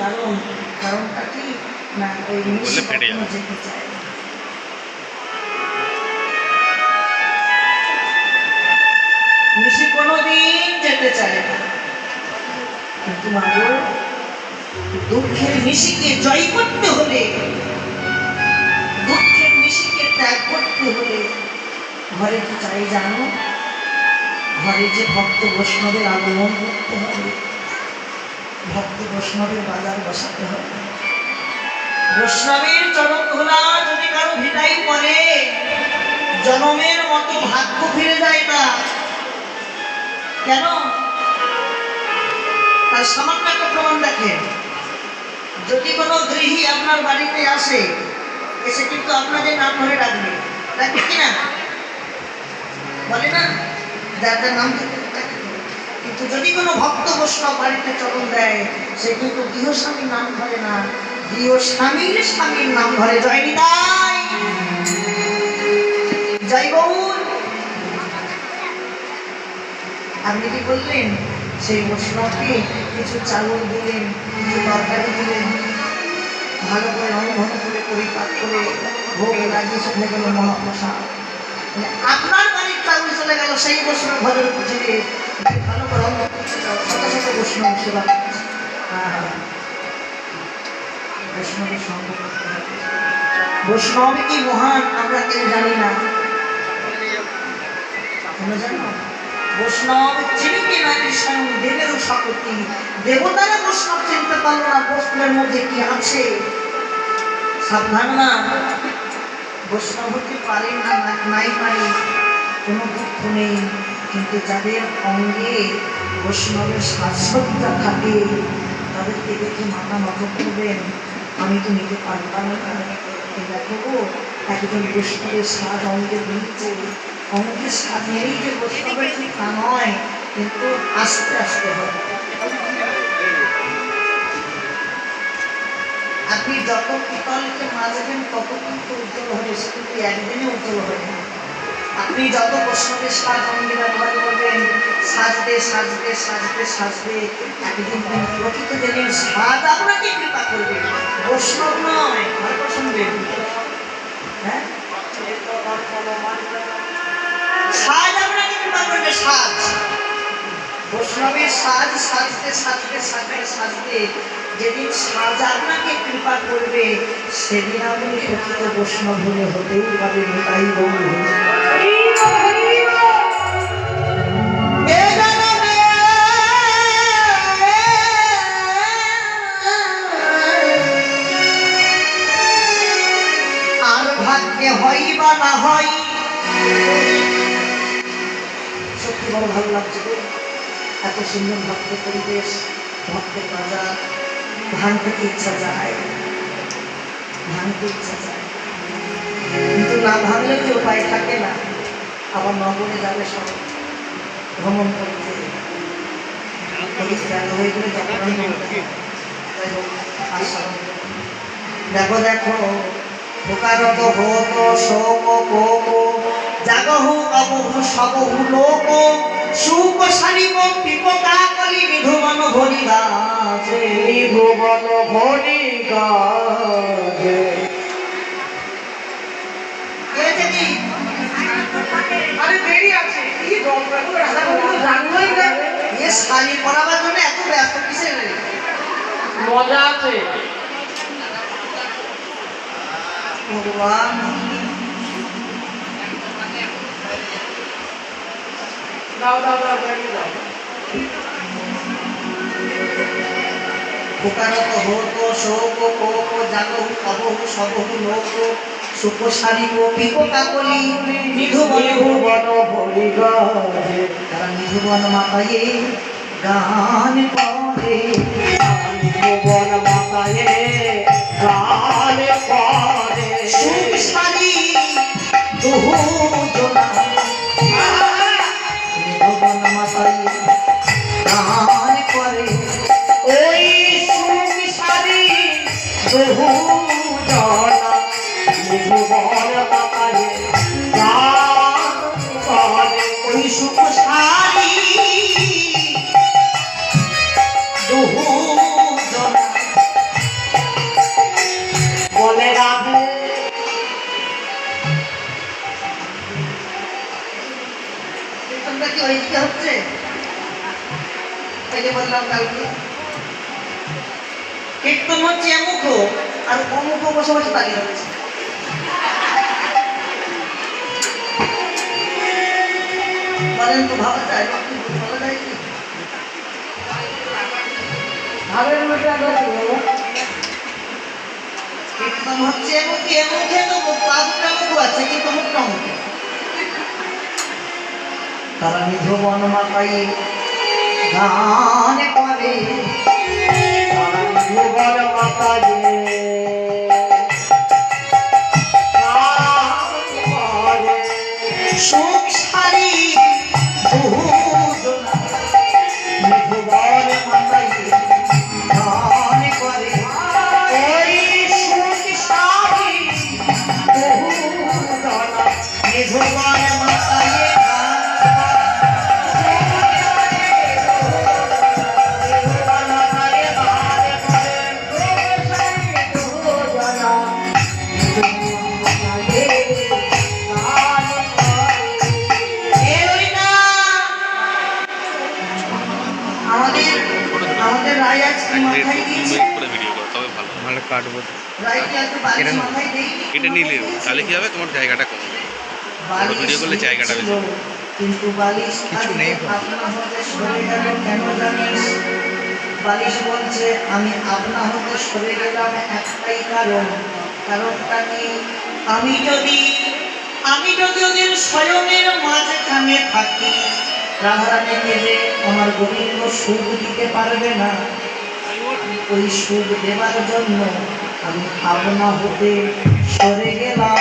কারণ কারণটা কি না ওই কখনো। যেতে চায় না। নিশি কোনোদিন যেতে চায় না কিন্তু মাগো দুঃখের নিশিকে জয় করতে হলে দুঃখের নিশিকে ত্যাগ করতে হলে ঘরে কি চাই জানো ঘরে যে ভক্ত বৈষ্ণবের আগমন করতে হবে ভক্ত বৈষ্ণবের বাজার বসাতে হবে। বৈষ্ণবের চরণ ধোলা যদি কারও ভিটাই পড়ে, জনমের মতো ভাগ্য ফিরে যায় না কেন? তার সামান্য একটা প্রমাণ দেখেন। যদি কোনো গৃহী আপনার বাড়িতে আসে, এসে কিন্তু আপনাদের নাম ধরে ডাকবে। ডাকবে কিনা বলে না? যার নাম ধরে। কিন্তু যদি কোনো ভক্ত বৈষ্ণব বাড়িতে চরণ দেয়, সে কিন্তু গৃহস্বামীর নাম ধরে না। গৃহস্বামীর স্বামীর নাম ধরে। জয় নিতাই। জয় গৌর আপনি কি বললেন সেই বৈষ্ণবকে কিছু চাউল দিলেন, কিছু তরকারি দিলেন। ভালো করে রন্ধন করে পরিপাক করে ভোগ লাগিয়ে সেখানে গেল মহাপ্রসাদ। মানে আপনার বাড়ির চাউল চলে গেল সেই বৈষ্ণব ঘরের পুজোকে বৈষ্ণব সেবা। বৈষ্ণবের কি মহান আমরা কেউ জানি না তোমরা জানো বৈষ্ণব চিনিকে না কৃষ্ণ দেবেরও শপথি দেবতারা বৈষ্ণব চিনতে পারল না বৈষ্ণবের মধ্যে কি আছে সাবধান না বৈষ্ণব হতে পারে না- নাই পারে কোনো দুঃখ নেই কিন্তু যাদের অঙ্গে বৈষ্ণবের সাজসজ্জা থাকে, তাদেরকে দেখে মাথা নত করবেন, আমি তো নিতে পারলাম না দেখো একজন বৈষ্ণবের সাজ অঙ্গে নিচ্ছে অঙ্গের সাজ নেই যে বৈষ্ণবের তা নয়, কিন্তু আস্তে আস্তে হবে। আপনি যত পিতলকে মাজবেন, তত কিন্তু উজ্জ্বল হবে কিন্তু একদিনে উজ্জ্বল হবে না। আপনি যত প্রশ্নকে সাজ অঙ্গে ব্যবহার করবেন? সাজতে সাজতে সাজতে সাজতে একদিন দিন প্রকৃত দেবেন সাজ আপনাকে কৃপা করবে। বৈষ্ণব নয় গল্প শুনবেন হ্যাঁ? সাজ আপনাকে কৃপা করবে, সাজ। বৈষ্ণবের সাজ, সাজতে সাজতে সাজতে সাজতে যেদিন সাজ আপনাকে কৃপা করবে, সেদিন আপনি প্রকৃত বৈষ্ণব হলে হতেই পারে তাই আর ভাগ্যে হয় বা না হয়, সত্যি বড় ভালো লাগছে। এত সুন্দর ভক্ত পরিবেশ ভক্তের বাজার ভাঙতে ইচ্ছা যায়। ভাঙতে ইচ্ছা যায়। কিন্তু না ভাঙলে কি উপায় থাকে না। আবার নগরে যাবে সব ভ্রমণ করতে। হয়ে গেলে যাই হোক, দেখো দেখো ভোকারত শোক কোক জাগহু অবহু সবহু লোক। সুখ সারিব পিপকা কলি বিধুমন ভরি গাছে ভুবন ভরি গাছে আরে দেরি আছে। কি গল্প? রাধা গোবিন্দ জানলোই না। এ শাড়ি পরাবার জন্য এত ব্যস্ত কিসের মজা আছে। ভগবান। দাও দাও দাও বেরিয়ে দাও। হোত, শোক কোক জাগহু অবহু সবহু লোক সুখ সারিব পিপকা কলি বিধুমন ভুবন ভরি গাছে তারা নিধুবন মাতায়ে গান করে ভুবন মাতায়ে গানে পরে সুখ সারি দুহু এই যে বললাম কালকে। কীর্তন হচ্ছে এমুখ আর অমুখ বসে বসে দাঁড়িয়ে রয়েছে বলেন তো ভাবা যায় বলা যায় কি? ভাবের কীর্তন হচ্ছে এমুখে এমুখে তো পাঁচটা মুখ আছে, কিন্তু মুখটা মুখে তারা নিজ মন মাতাই গান করে। তারা নিজ মন মাতাই কাটবো। কেটে নাও। কেটে নিলে তাহলে কি হবে? তোমার জায়গাটা কমে যাবে। বালিশ ভিডিও করলে জায়গাটা বেশি। কিন্তু বালিশ কিছু নেই বালিশ বলছে আমি আপনা হতে সরে গেলাম একটাই কারণ। কারণটা কি? আমি যদি আমি যদি ওদের স্বয়ংের মাঝখানে থাকি রাধারানীকে যে আমার গোবিন্দ সুখ দিতে পারবে না। ওই সুখ দেবার জন্য আমি ভাবনা হতে সরে গেলাম।